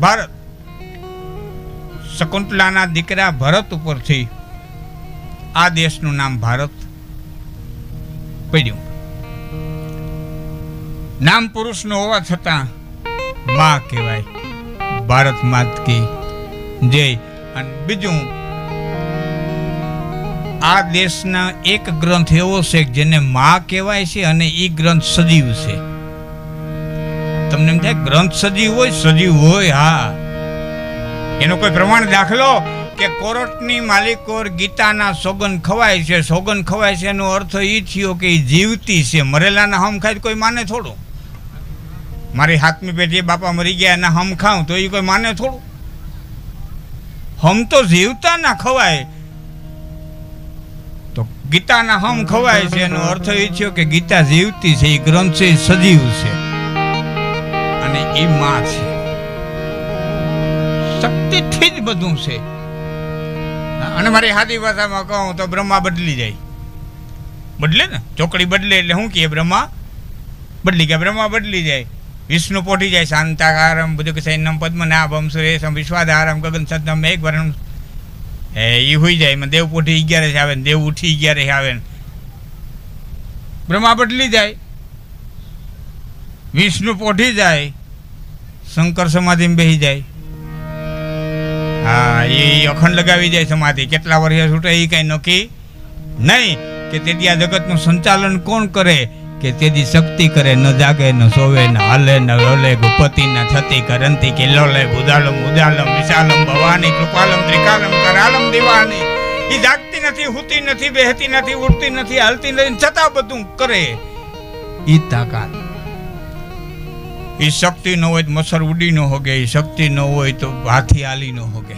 ભારત શકુંતલાના દીકરા ભરત ઉપરથી આ દેશનું નામ ભારત પડ્યું. નામ પુરુષનું હોવા છતાં માં કહેવાય. ભારત માત કી જય. અને બીજું, આ દેશના એક ગ્રંથ એવો છે જેને માં કહેવાય છે અને એ ગ્રંથ સજીવ છે. તમને થાય, ગ્રંથ સજીવ હોય સજીવ હોય, હા. એનો કોઈ પ્રમાણ દાખલો કે કોરટની માલિકોર ગીતાના સોગન ખવાય છે સોગન ખવાય છે, એનો અર્થ એ થયો કે એ જીવતી છે. મરેલાના હમ ખાય કોઈ માને થોડું? મારી હાથમી પેઢી બાપા મરી ગયા, એના હમ ખાઉં તો એ કોઈ માને થોડું? હમ તો જીવતા ના ખવાય. તો ગીતાના હમ ખવાય છે, એનો અર્થ એ થયો કે ગીતા જીવતી છે એ ગ્રંથ છે સજીવ છે. એ માં છે શક્તિથી જ બધું છે અને મારી હાદી ભાષામાં કહું તો બ્રહ્મા બદલી જાય બદલે ને ચોકડી બદલે એટલે શું કહે બ્રહ્મા? બદલી ગયા, બ્રહ્મા બદલી જાય। વિષ્ણુ પોટી જાય શાંતાકારમ બધું કે સૈન્યમ પદ્મનાભમ સુરેશમ, વિશ્વાધારમ, ગગન સદમ એક વરણમ। એ, ઈ હોઈ જાય, એમાં દેવ પોટી અગિયારે આવે ને દેવ ઉઠી અગિયારે આવે ને। બ્રહ્મા બદલી જાય। વિષ્ણુ પોઠી જાય શંકર સમાધિમાં બેસી જાય. હા, એ અખંડ લગાવી જાય સમાધિ. કેટલા વર્ષે છૂટે એ કઈ નક્કી નહીં કે તેથી આ જગતનું સંચાલન કોણ કરે? કે તેથી શક્તિ કરે, ન જાગે, ન સોવે, ન હાલે, ન લોલે, ગુપતિ ન થતી, કરંતી કે લોલે બુદાલમ ઉદાલમ વિશાલમ, ભવાની, કૃપાલમ, ત્રિકાલમ, કરાલમ, દિવાની. એ જાગતી નથી, હુતી નથી, બેહતી નથી ઉડતી નથી, હાલતી નથી, છતાં બધું કરે. ઈ તાકાત. એ શક્તિ ન હોય તો મસર ઉડી ન હોગે એ શક્તિ ન હોય તો હાથી આલી ન હોગે.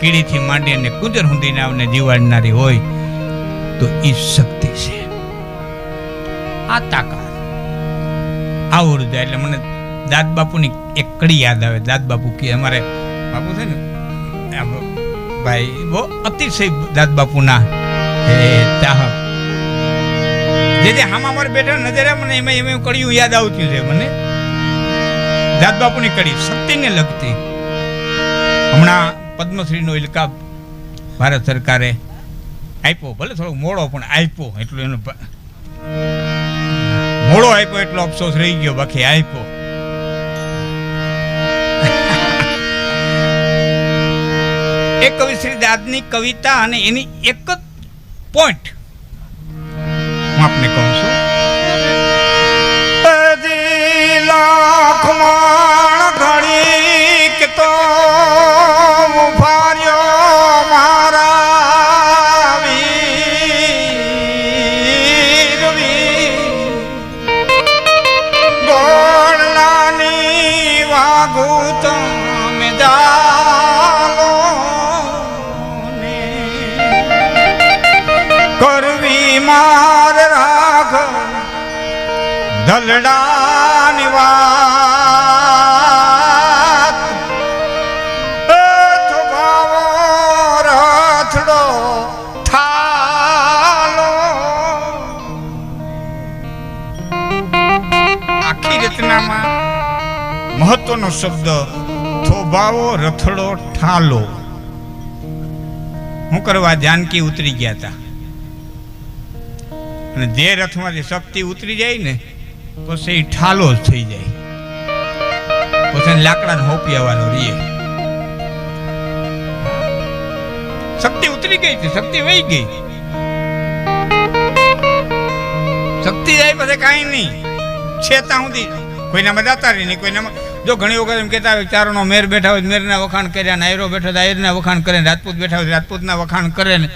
કીડીથી માંડી અને કુદર હુંદીને આવને જીવાડનારી હોય તો એ શક્તિ છે. આ તાકાત. આ ઊર્જા એટલે મને દાદ બાપુની એક કડી યાદ આવે. દાદ બાપુ કે અમારે બાપુ છે ને ભાઈ બહુ અતિશય દાદ બાપુના હે ચાહક જે જે હામા મારે બેઠા નજરે મને એમાં એમાં કડિયું યાદ આવતી છે, મને. દાદ બાપુની કડી શક્તિને લગતી. હમણાં પદ્મશ્રીનો ઇલકાબ ભારત સરકારે આપ્યો. ભલે થોડો મોડો, પણ આપ્યો. એટલું એનો મોડો આપ્યો એટલો અફસોસ રહી ગયો. બાકી આપ્યો. એક કવિ શ્રી દાદની કવિતા અને એની એક જ પોઈન્ટ હું આપને કહું છું. બધી લાખ માણ ઘડીક તો ફાર્યો મારા વીર. ગોળલાની વાગુ તમે જાલો કરવી માર રાખ દલડાની મહત્વનો શબ્દ થોભાવો, રથડો, ઠાલો. હું કરવા જાનકી ઉતરી ગયા હતા અને જે રથમાંથી શક્તિ ઉતરી જાય ને, પછી ઠાલો જ થઈ જાય. પછી લાકડા હોપી આવવાનો રીએ. શક્તિ ઉતરી ગઈ છે, શક્તિ વહી ગઈ. શક્તિ જાય પછી કાંઈ નહીં. છે ત્યાં સુધી કોઈનામાં જતા રહી નહીં, કોઈનામાં જો ઘણી વખત એમ કહેતા હોય ચારણો મેર બેઠા હોય મેરના વખાણ કર્યા ને આયરો બેઠા તો આયરના વખાણ કરે રાજપૂત બેઠા હોય રાજપૂતના વખાણ કરે ને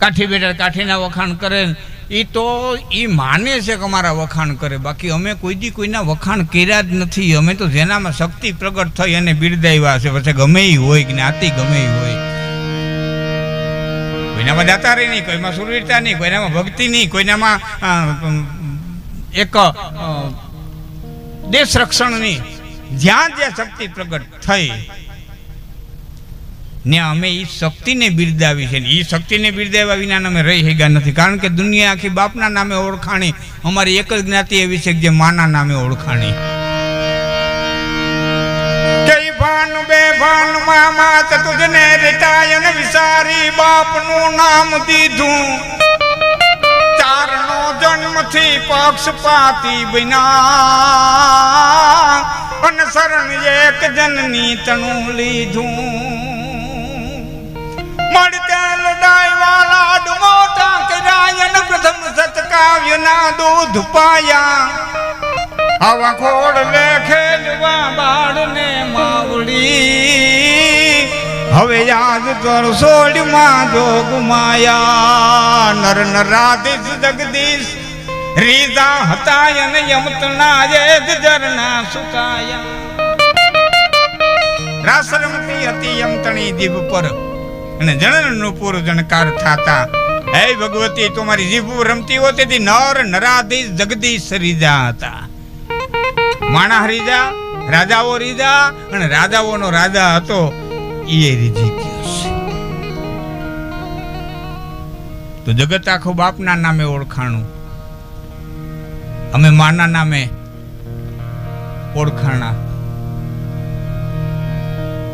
કાઠી બેઠા કાઠીના વખાણ કરે ને. એ તો એ માને છે કે અમારા વખાણ કરે. બાકી અમે કોઈ દી કોઈના વખાણ કર્યા જ નથી. અમે તો જેનામાં શક્તિ પ્રગટ થઈ અને બિરદાવ્યા છે. પછી ગમે એ હોય જ્ઞાતિ ગમે એ હોય. કોઈનામાં દાતારી નહીં, કોઈમાં સુરવીરતા નહીં, કોઈનામાં ભક્તિ નહીં, કોઈનામાં એક દેશ રક્ષણની જ્યાં જ્યાં શક્તિ પ્રગટ થઈ ને અમે એ શક્તિને બિરદાવી છે. ને એ શક્તિને બિરદાવ્યા વિના અમે રહી શક્યા નથી. કારણ કે દુનિયા આખી બાપના નામે ઓળખાણી, અમારી એક જ જ્ઞાતિ એવી છે કે જે માના નામે ઓળખાણી. મામા તુજને રિટાયન વિસારી બાપનું નામ દીધું. જન્મથી પક્ષપાતી બન્યા અને શરણ એક જનની તણું લીધું. મળતે લડાઈ વાળા ડુમોટા કરાયન પ્રથમ સતકાવ્યના દૂધ પાયા. આવા ખોડ લેખે જવા બાળને માવડી. હવે યાદ કર સોડમાં જોગ માયા, નર નરાધીશ, જગદીશ રીતા હતા અને યમતના એક જરના સુકાયા. રાસ રમતી હતી યમતણી જીભ પર અને જણનનું પૂર જણકાર થાતા. હે ભગવતી તમારી જીભ રમતી હો, તેથી નર નરાધીશ, જગદીશ રીજા હતા. માણા રીજા રાજાઓ રીજા અને રાજાઓનો રાજા હતો. રીજી છે. તો જગત આખું બાપના નામે ઓળખાણું. અમે માના નામે ઓળખાણા.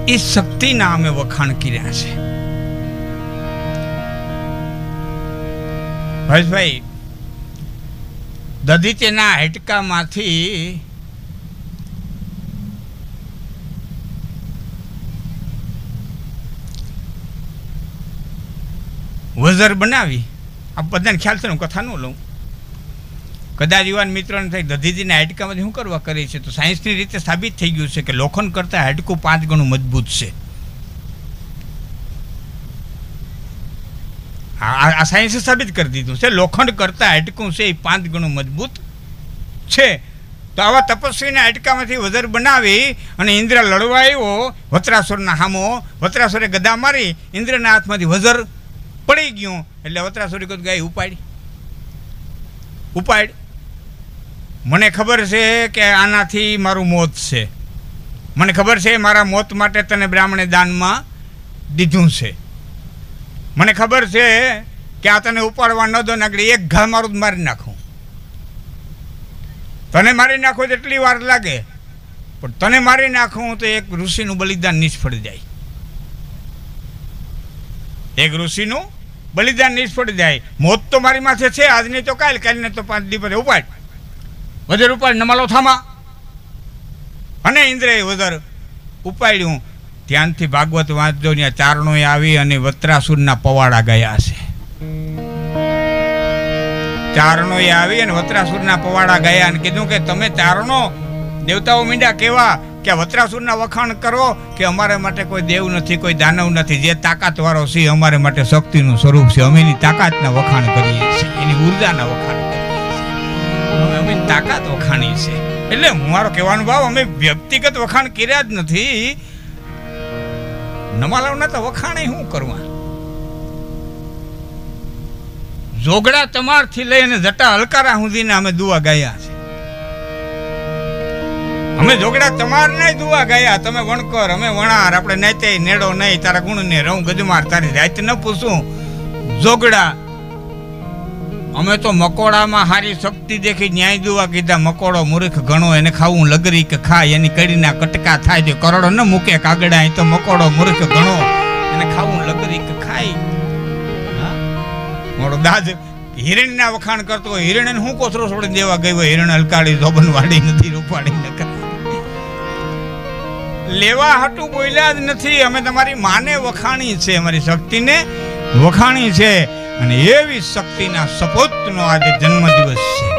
એ શક્તિના અમે વખાણ કર્યા છે. હર્ષભાઈ દધીચેના હાડકામાંથી વઝર બનાવી. આ બધાને ખ્યાલ છે હું કથા ન લઉં. કદાચ યુવાન મિત્રોને થાય, દધીજીના હાડકામાંથી શું કરવા કરે છે? તો સાયન્સની રીતે સાબિત થઈ ગયું છે કે લોખંડ કરતાં હાડકું પાંચ ગણું મજબૂત છે. આ સાયન્સે સાબિત કરી દીધું છે. લોખંડ કરતાં હાડકું છે એ પાંચ ગણું મજબૂત છે. તો આવા તપસ્વીના હાડકામાંથી વજર બનાવી અને ઇન્દ્ર લડવા આવ્યો. વત્રાસુરના હામો, વત્રાસુરે ગદા મારી. ઇન્દ્રના હાથમાંથી વજર પડી ગયું. એટલે વત્રાસુરી કોઈ ગાય ઉપાડી. ઉપાડ. મને ખબર છે કે આનાથી મારું મોત છે. મને ખબર છે મારા મોત માટે તને બ્રાહ્મણે દાનમાં દીધું છે. મને ખબર છે કે આ તને ઉપાડવા ન દો નાગડી એક ઘા મારું મારી નાખું. તને મારી નાખો એટલી વાર લાગે. પણ તને મારી નાખું તો એક ઋષિનું બલિદાન નિષ્ફળ જાય. એક ઋષિનું બલિદાન નિષ્ફળ જાય. મોત તો મારી માથે છે, આજની તો કાલ, કાલને તો પાંચ દિવસ ઉપાડ. વજર ઉપાડ નમાલો થામા. અને ઇન્દ્રએ વજર ઉપાડ્યું. ત્યાંથી ભાગવત વાંચજો, ત્યાં ચારણોએ આવી અને વત્રાસુરના પવાડા ગયા છે ચારણોએ આવી અને વત્રાસુરના પવાડા ગયા અને કીધું કે તમે ચારણો, દેવતાઓ મીંડા કેવા? કે વત્રાસુરના વખાણ કરો કે અમારા માટે કોઈ દેવ નથી, કોઈ દાનવ નથી. જે તાકાતવાળો છે અમારે માટે શક્તિનું સ્વરૂપ છે, અમે એની તાકાતના વખાણ કરીએ છીએ. એની ઉર્જાના વખાણ કરીએ અમે તાકાત વખાણી છે એટલે મારો કહેવાનો ભાવ, અમે વ્યક્તિગત વખાણ કર્યા જ નથી. નમાલાવના તો વખાણે શું કરવા? જોગડા તમારથી લઈને જટા હલકારા સુધીને અમે દુઆ ગાયા છે અમે જોગડા તમાર નહીં દુવા ગયા. તમે વણકર, અમે વણાર, આપણે નૈતે નેડો નહીં, તારા ગુણ ને રહું ગજમાર, તારી રાત ન પૂછું. જોગડા અમે તો મકોડામાં હારી શક્તિ દેખી ન્યાય દુવા કીધા. મકોડો મૂર્ખ ઘણો એને ખાવું લગરી કે ખાય, એની કડીના કટકા થાય જો કરોડો ન મૂકે કાગડા, એ તો મકોડો મૂર્ખ ઘણો એને ખાવું લગરી કે ખાય? મોડો દાદ હિરણના વખાણ કરતો હિરણ હું કોથરો છોડી દેવા ગયો હિરણ હલકાડી ધોબન વાળી નથી રૂપાડી ન લેવા હાટું બોલ્યા જ નથી. અમે તમારી માને વખાણી છે, અમારી શક્તિને વખાણી છે. અને એવી શક્તિના સપૂતનો આજે જન્મદિવસ છે.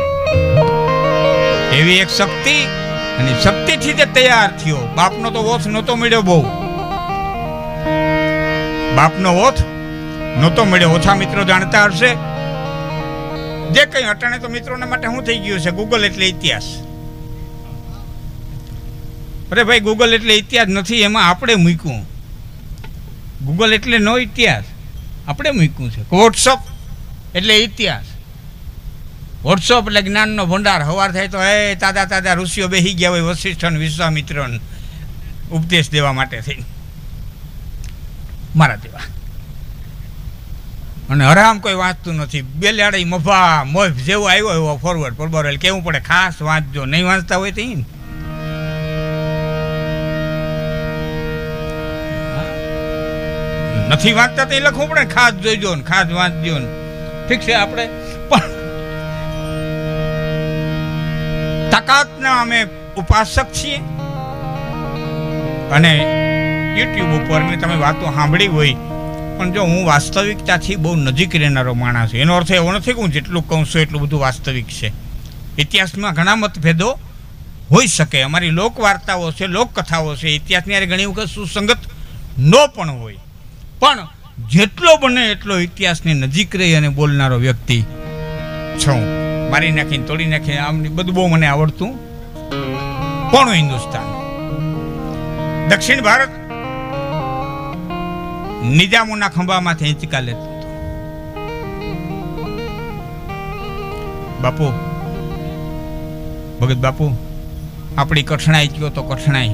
એવી એક શક્તિ અને શક્તિથી તે તૈયાર થયો. બાપનો તો ઓથ નહોતો મળ્યો બહુ. બાપનો ઓથ નહોતો મળ્યો. ઓછા મિત્રો જાણતા હશે. જે કંઈ અટાણે તો મિત્રોના માટે શું થઈ ગયું છે? ગૂગલ એટલે ઇતિહાસ. અરે ભાઈ ગૂગલ એટલે ઇતિહાસ નથી, એમાં આપણે મૂક્યું. ગૂગલ એટલે નો ઇતિહાસ. આપણે મૂક્યું છે. વોટ્સઅપ એટલે ઇતિહાસ. વોટ્સઅપ એટલે જ્ઞાનનો ભંડાર. હવાર થાય તો એ તાદા તાદા ઋષિઓ બેસી ગયા હોય વશિષ્ઠન, વિશ્વામિત્રન. ઉપદેશ દેવા માટે થઈ મારા દેવા. અને હરામ કોઈ વાંચતું નથી. બેલાડી મફા મોફ જેવો આવ્યો એવો ફોરવર્ડ પરબર એટલે કેવું પડે? ખાસ વાંચજો. નહીં વાંચતા હોય તો નથી વાંચતા તો એ લખવું પડે ખાસ જોઈજો ને, ખાસ વાંચજો ને. ઠીક છે આપણે. પણ તાકાતના અમે ઉપાસક છીએ. અને યુટ્યુબ ઉપર મેં તમે વાતો સાંભળી હોય, પણ જો હું વાસ્તવિકતાથી બહુ નજીક રહેનારો માણસ એનો અર્થ એવો નથી કે હું જેટલું કહું છું એટલું બધું વાસ્તવિક છે. ઇતિહાસમાં ઘણા મતભેદો હોઈ શકે. અમારી લોકવાર્તાઓ છે, લોકકથાઓ છે, ઇતિહાસની ઘણી વખત સુસંગત ન પણ હોય. પણ જેટલો બને એટલો ઇતિહાસની નજીક રહી અને બોલનારો વ્યક્તિ છું. મારી નાખીને તોડી નાખીને આમની બધું બહુ મને આવડતું. કોણ હિન્દુસ્તાન? દક્ષિણ ભારત નિજામોના ખંભામાંથી ઇંચકા લેતો બાપુ, ભગત બાપુ, આપણી કઠણાઈ કયો તો કઠણાઈ,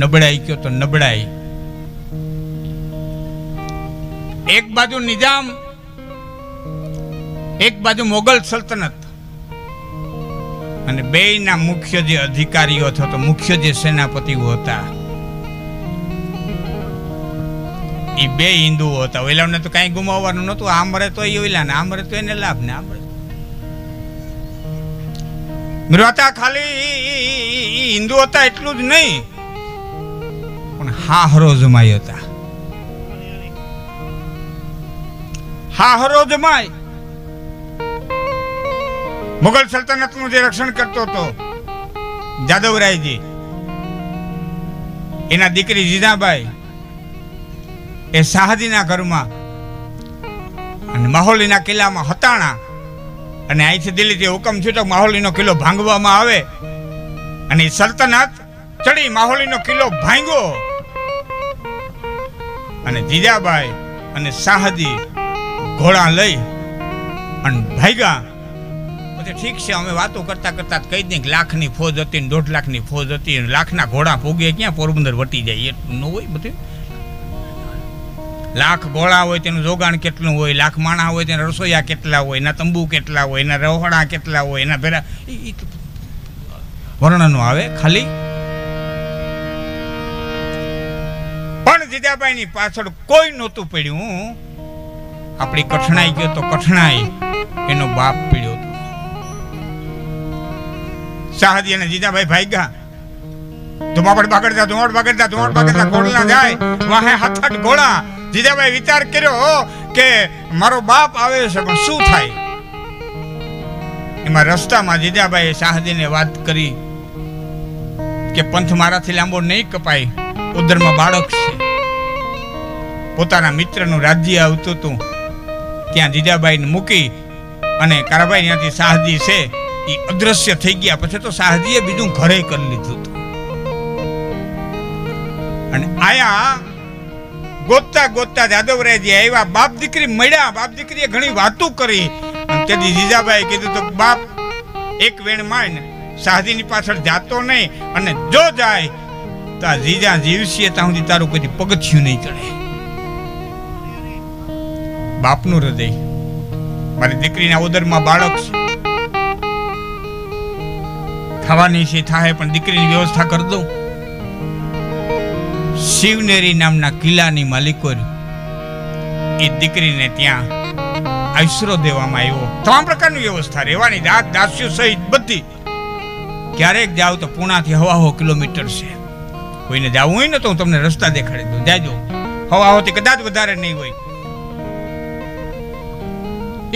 નબળાઈ કયો તો નબળાઈ? એક બાજુ નિજામ એક બાજુ મોગલ સલ્તનત. અને બેયના મુખ્ય જે અધિકારીઓ અથવા તો મુખ્ય જે સેનાપતિઓ હતા એ બે હિન્દુઓ હતા. ઓલાને તો કાંઈ ગુમાવવાનું નહોતું. આ મરે તો એ ઓલાને આ મરે તો એને લાભ ને આ મરે હતા ખાલી હિન્દુ હતા એટલું જ નહીં, પણ હા હરો જમાઈ હતા. હાહરો જમાય મુગલ સલ્તનતનું જે રક્ષણ કરતો હતો, જાદવરાયજી, એના દીકરી જીજાબાઈ એ શાહજીના ઘરમાં અને માહોલીના કિલ્લામાં હતાણા અને અહીંથી દિલ્હીથી હુકમ થયો તો માહોલીનો કિલ્લો ભાંગવામાં આવે અને સલ્તનત ચડી માહોલીનો કિલ્લો ભાંગ્યો. અને જીજાબાઈ અને શાહજી ઘોડા લઈ અને ભાગ્યા. પછી ઠીક છે, અમે વાતો કરતા કરતા કહી દઈએ કે લાખની ફોજ હતી ને દોઢ લાખની ફોજ હતી લાખના ઘોડા ભોગે ક્યાં? પોરબંદર વટી જાય. એટલું ન હોય બધું? લાખ ઘોડા હોય તેનું જોગાણ કેટલું હોય? લાખ માણા હોય તેના રસોઈયા કેટલા હોય? એના તંબુ કેટલા હોય? એના રહોડા કેટલા હોય? એના ભેરા વર્ણનો આવે ખાલી. પણ જીજાબાઈની પાછળ કોઈ નહોતું પડ્યું. આપણી કઠણાઈ ગયો તો કઠણાઈ. એનો બાપ પીડ્યો હતો. શાહજી અને જીજાભાઈ ભાગ્યા. ધુમાપડ બગડતા ધુમાપડ બગડતા ધુમાપડ બગડતા ઘોડલા જાય. વાહે હાથાટ ઘોડા. જીજાભાઈ વિચાર કર્યો કે મારો બાપ આવે છે, પણ શું થાય? એમાં રસ્તામાં જીજાબાઈએ શાહજીને વાત કરી કે પંથ મારાથી લાંબો નહીં કપાય. ઉદરમાં બાળક છે. પોતાના મિત્રનું રાજ્ય આવતું હતું. ત્યાં જીજાબાઈને મૂકી અને કારાભાઈ ત્યાંથી શાહજી છે એ અદ્રશ્ય થઈ ગયા. પછી તો શાહજીએ બીજું ઘરે કરી લીધું હતું. અને આયા ગોતતા ગોતતા જાદવરાયજી આવ્યા બાપ દીકરી મળ્યા. બાપ દીકરીએ ઘણી વાતો કરી. અને તેથી જીજાબાઈએ કીધું તો બાપ, એક વેણ માય શાહજીની પાછળ જાતો નહીં. અને જો જાય તો જીજા જીવશે ત્યાં સુધી તારું કોઈ પગથિયું નહીં ચડે. બાપનું હૃદય. મારી દીકરીના ઉદરમાં બાળક થવાની છે, થાય, પણ દીકરીની વ્યવસ્થા કરી દઉં. શિવનેરી નામના કિલ્લાની માલિકો એ દીકરીને ત્યાં આશરો દેવામાં આવ્યો. તમામ પ્રકારની વ્યવસ્થા, રહેવાની દાંત દાસ્યો સહિત બધી. ક્યારેક જાવ તો પુણાથી હવાહો કિલોમીટર છે. કોઈને જવું હોય ને તો હું તમને રસ્તા દેખાડી દઉં. જાજો. હવાહોથી કદાચ વધારે નહીં હોય.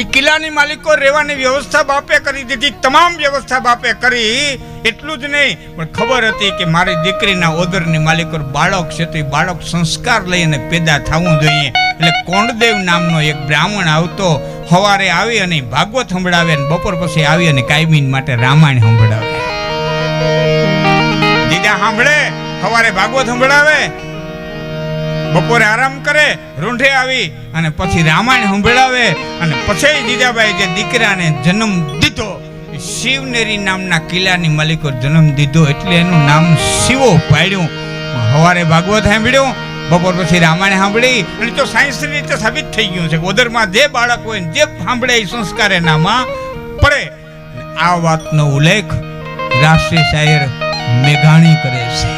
એ કિલ્લાની માલિકો રહેવાની વ્યવસ્થા બાપે કરી દીધી, તમામ વ્યવસ્થા બાપે કરી, એટલું જ નહીં, પણ ખબર હતી કે મારી દીકરીના ઓદરની માલિકો બાળક છે તો એ બાળક સંસ્કાર લઈને પેદા થવું જોઈએ. એટલે કોંડદેવ નામનો એક બ્રાહ્મણ આવતો સવારે આવી અને ભાગવત સંભળાવે અને બપોર પછી આવી અને કાયમીન માટે રામાયણ સંભળાવે. દીદા, સાંભળે? સવારે ભાગવત સંભળાવે? બપોરે આરામ કરે, રૂંઢે આવી અને પછી રામાયણ સંભળાવે અને પછી જીજાબાઈ જે દીકરાને જન્મ દીધો શિવનેરી નામના કિલ્લાની માલિકો જન્મ દીધો એટલે એનું નામ શિવો પાડ્યું. સવારે ભાગવત સાંભળ્યું, બપોર પછી રામાયણ સાંભળી અને તો સાયન્સની રીતે સાબિત થઈ ગયું છે ઓદરમાં જે બાળક હોય જે સાંભળે એ સંસ્કાર એનામાં પડે. આ વાતનો ઉલ્લેખ રાષ્ટ્રીય શાયર મેઘાણી કરે છે.